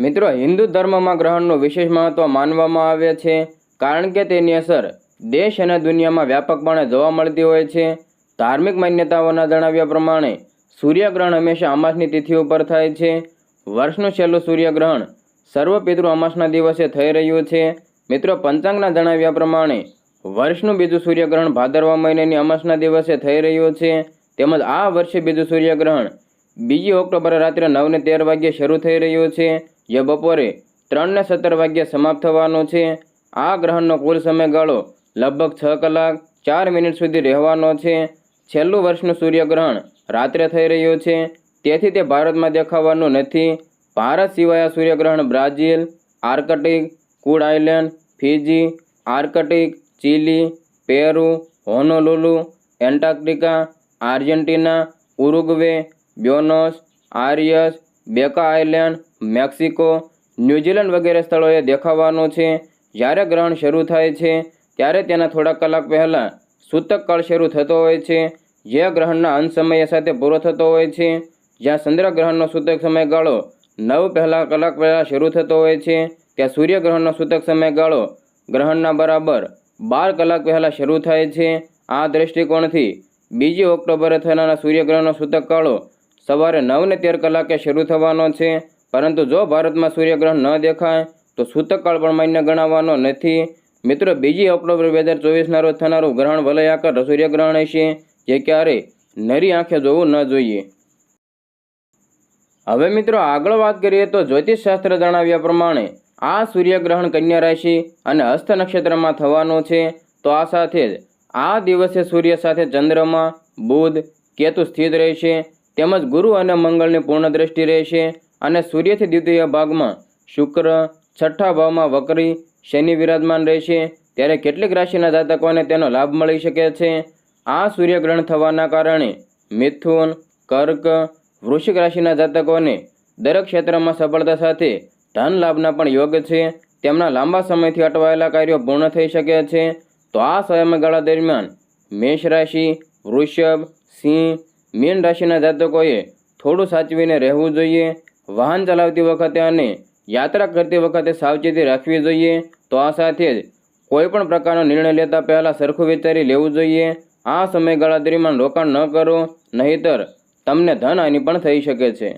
મિત્રો, હિન્દુ ધર્મમાં ગ્રહણનું વિશેષ મહત્વ માનવામાં આવે છે, કારણ કે તેની અસર દેશ અને દુનિયામાં વ્યાપકપણે જોવા મળતી હોય છે. ધાર્મિક માન્યતાઓના જણાવ્યા પ્રમાણે, સૂર્યગ્રહણ હંમેશા અમાસની તિથિ ઉપર થાય છે. વર્ષનું છેલ્લું સૂર્યગ્રહણ સર્વ પિતૃ અમાસના દિવસે થઈ રહ્યું છે. મિત્રો, પંચાંગના જણાવ્યા પ્રમાણે, વર્ષનું બીજું સૂર્યગ્રહણ ભાદરવા મહિનાની અમાસના દિવસે થઈ રહ્યું છે. તેમજ આ વર્ષે બીજું સૂર્યગ્રહણ બીજી ઓક્ટોબરે રાત્રે નવને તેર વાગ્યે શરૂ થઈ રહ્યું છે. જે બપોરે ત્રણને સત્તર વાગ્યે સમાપ્ત થવાનો છે. આ ગ્રહણનો કુલ સમયગાળો લગભગ છ કલાક ચાર મિનિટ સુધી રહેવાનો છે. છેલ્લું વર્ષનું સૂર્યગ્રહણ રાત્રે થઈ રહ્યું છે. તેથી તે ભારતમાં દેખાવાનું નથી. ભારત સિવાય આ સૂર્યગ્રહણ Brazil, Arctic, food island, Fiji, Arctic, Chile, Peru, Honolulu, Antarctica, Argentina, Uruguay, Buenos, Aires Baker island, Mexico, New Zealand વગેરે સ્થળોએ દેખાવાનું છે. જ્યારે ગ્રહણ શરૂ થાય છે, ત્યારે તેના થોડા કલાક પહેલાં સૂતક કાળ શરૂ થતો હોય છે, જે ગ્રહણના અંત સમય સાથે પૂરો થતો હોય છે. જ્યાં ચંદ્રગ્રહણનો સૂતક સમયગાળો નવ પહેલાં કલાક પહેલાં શરૂ થતો હોય છે, ત્યાં સૂર્યગ્રહણનો સૂતક સમયગાળો ગ્રહણના બરાબર બાર કલાક પહેલાં શરૂ થાય છે. આ દૃષ્ટિકોણથી બીજી ઓક્ટોબરે થનારા સૂર્યગ્રહણનો સૂતક કાળો સવારે નવને તેર કલાકે શરૂ થવાનો છે. પરંતુ જો ભારતમાં સૂર્યગ્રહણ ન દેખાય, તો સૂતકકાળ પણ માન્ય ગણાવવાનો નથી. મિત્રો, બીજી ઓક્ટોબર બે હજાર ચોવીસના રોજ થનારું ગ્રહણ વલયાકર સૂર્યગ્રહણ હશે, જે ક્યારેય નરી આંખે જોવું ન જોઈએ. હવે મિત્રો, આગળ વાત કરીએ તો જ્યોતિષશાસ્ત્ર જણાવ્યા પ્રમાણે આ સૂર્યગ્રહણ કન્યા રાશિ અને હસ્ત નક્ષત્રમાં થવાનું છે. તો આ સાથે જ આ દિવસે સૂર્ય સાથે ચંદ્રમાં બુધ, કેતુ સ્થિત રહેશે. તેમજ ગુરુ અને મંગળની પૂર્ણ દ્રષ્ટિ રહેશે અને સૂર્યથી દ્વિતીય ભાગમાં શુક્ર, છઠ્ઠા ભાવમાં વકરી, શનિ વિરાજમાન રહેશે. ત્યારે કેટલીક રાશિના જાતકોને તેનો લાભ મળી શકે છે. આ સૂર્યગ્રહણ થવાના કારણે મિથુન, કર્ક, વૃશ્ચિક રાશિના જાતકોને દરેક ક્ષેત્રમાં સફળતા સાથે ધન લાભના પણ યોગ છે. તેમના લાંબા સમયથી અટવાયેલા કાર્યો પૂર્ણ થઈ શકે છે. તો આ સમયગાળા દરમિયાન મેષ રાશિ, વૃષભ, સિંહ મીન રાશિના જાતકોએ થોડું સાચવીને રહેવું જોઈએ, વાહન ચલાવતી વખતે અને યાત્રા કરતી વખતે સાવચેતી રાખવી જોઈએ. તો આ સાથે જ કોઈપણ પ્રકારનો નિર્ણય લેતા પહેલાં સરખું વિચારી લેવું જોઈએ. આ સમયગાળા દરમિયાન રોકાણ ન કરો, નહીતર તમને ધન હાનિ પણ થઈ શકે છે.